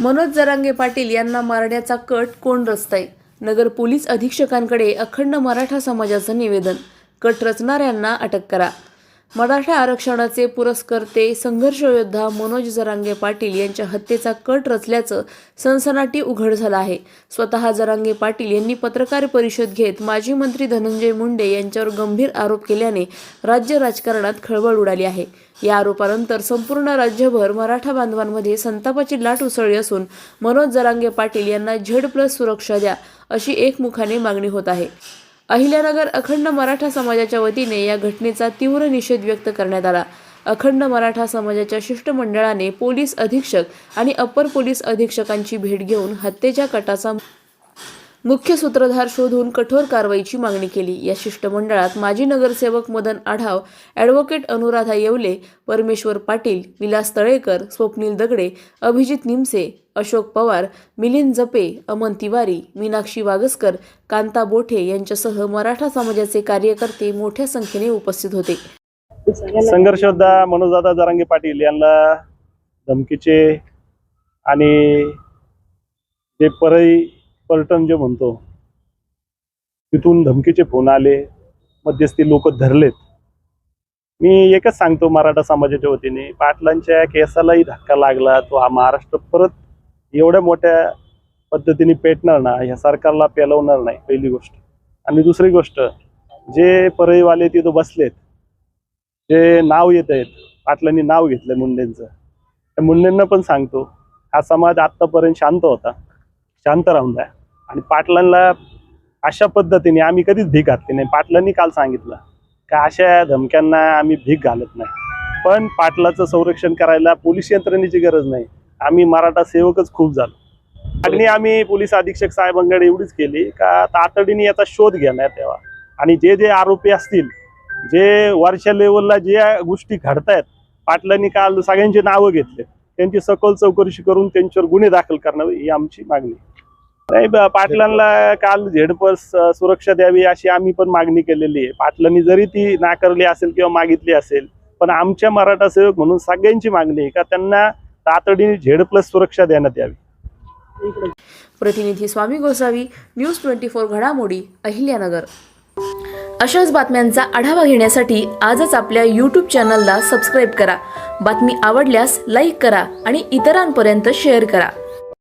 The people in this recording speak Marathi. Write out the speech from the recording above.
मनोज जरांगे पाटील यांना मारण्याचा कट कोण रचताय? नगर पोलीस अधीक्षकांकडे अखंड मराठा समाजाचं निवेदन. कट रचणाऱ्यांना अटक करा. मराठा आरक्षणाचे पुरस्कर्ते संघर्षयोद्धा मनोज जरांगे पाटील यांच्या हत्येचा कट रचल्याचं सनसनाटी उघड झालं आहे. स्वतः जरांगे पाटील यांनी पत्रकार परिषद घेत माजी मंत्री धनंजय मुंडे यांच्यावर गंभीर आरोप केल्याने राज्य राजकारणात खळबळ उडाली आहे. या आरोपानंतर संपूर्ण राज्यभर मराठा बांधवांमध्ये संतापाची लाट उसळली असून मनोज जरांगे पाटील यांना झेड प्लस सुरक्षा द्या अशी एकमुखाने मागणी होत आहे. अहिल्यानगर अखंड मराठा समाजाच्या वतीने या घटनेचा तीव्र निषेध व्यक्त करण्यात आला. अखंड मराठा समाजाच्या शिष्टमंडळाने पोलीस अधीक्षक आणि अप्पर पोलीस अधीक्षकांची भेट घेऊन हत्येच्या कटाचा मुख्य सूत्रधार शोधून कठोर कारवाईची मागणी केली. या शिष्टमंडळात माजी नगरसेवक मदन आढाव ॲडव्होकेट अनुराधा येवले परमेश्वर पाटील विलास तळेकर स्वप्नील दगडे अभिजित निमसे अशोक पवार मिलिंद जपे अमन तिवारी मीनाक्षी वागसकर कांता बोठे यांच्यासह मराठा समाजाचे कार्यकर्ते मोठ्या संख्येने उपस्थित होते. संघर्षोद्धा मनोजदादा जरांगे पाटील यांना धमकीचे आणि जे परळी पर्यटन जे म्हणतो तिथून धमकीचे फोन आले मध्यस्थी लोक धरलेत. मी एकच सांगतो मराठा समाजाच्या वतीने पाटलांच्या केसालाही धक्का लागला तो हा महाराष्ट्र परत एवढ्या मोठ्या पद्धतीने पेटणार ना ह्या सरकारला पेलवणार नाही पहिली गोष्ट. आणि दुसरी गोष्ट जे परईवाले तिथं बसलेत जे नाव येत आहेत पाटलांनी नाव घेतलं मुंडेंचं. त्या मुंडेंना पण सांगतो हा समाज आत्तापर्यंत शांत होता. शांत राहून द्या. आणि पाटलांना अशा पद्धतीने आम्ही कधीच भीक घातली नाही. पाटलांनी काल सांगितलं का अशा धमक्यांना आम्ही भीक घालत नाही. पण पाटलाचं संरक्षण करायला पोलीस यंत्रणेची गरज नाही. आम्ही मराठा सेवकच खूप झालो. मागणी आम्ही पोलीस अधीक्षक साहेबांकडे एवढीच केली का तातडीने याचा शोध घेण्यात यावा. आणि जे जे आरोपी असतील जे वरच्या लेवलला जे गोष्टी घडतायत पाटलांनी काल सगळ्यांची नावं घेतले त्यांची सखोल चौकशी करून त्यांच्यावर गुन्हे दाखल करणं ही आमची मागणी नाही पाटलांना काल झेड अ, सुरक्षा द्यावी अशी आम्ही पण मागणी केलेली आहे. पाटलांनी जरी ती नाकारली असेल किंवा मागितली असेल पण आमच्या मराठा सेवक म्हणून सगळ्यांची मागणी आहे का त्यांना तातडीने झेड प्लस सुरक्षा देण्यात यावी. प्रतिनिधी Swami Gosavi news twenty four घडामोडी अहिल्यानगर. अशाच बातम्यांचा आढावा घेण्यासाठी आजच आपल्या यूट्यूब चॅनलला सबस्क्राईब करा. बातमी आवडल्यास लाईक करा आणि इतरांपर्यंत शेअर करा.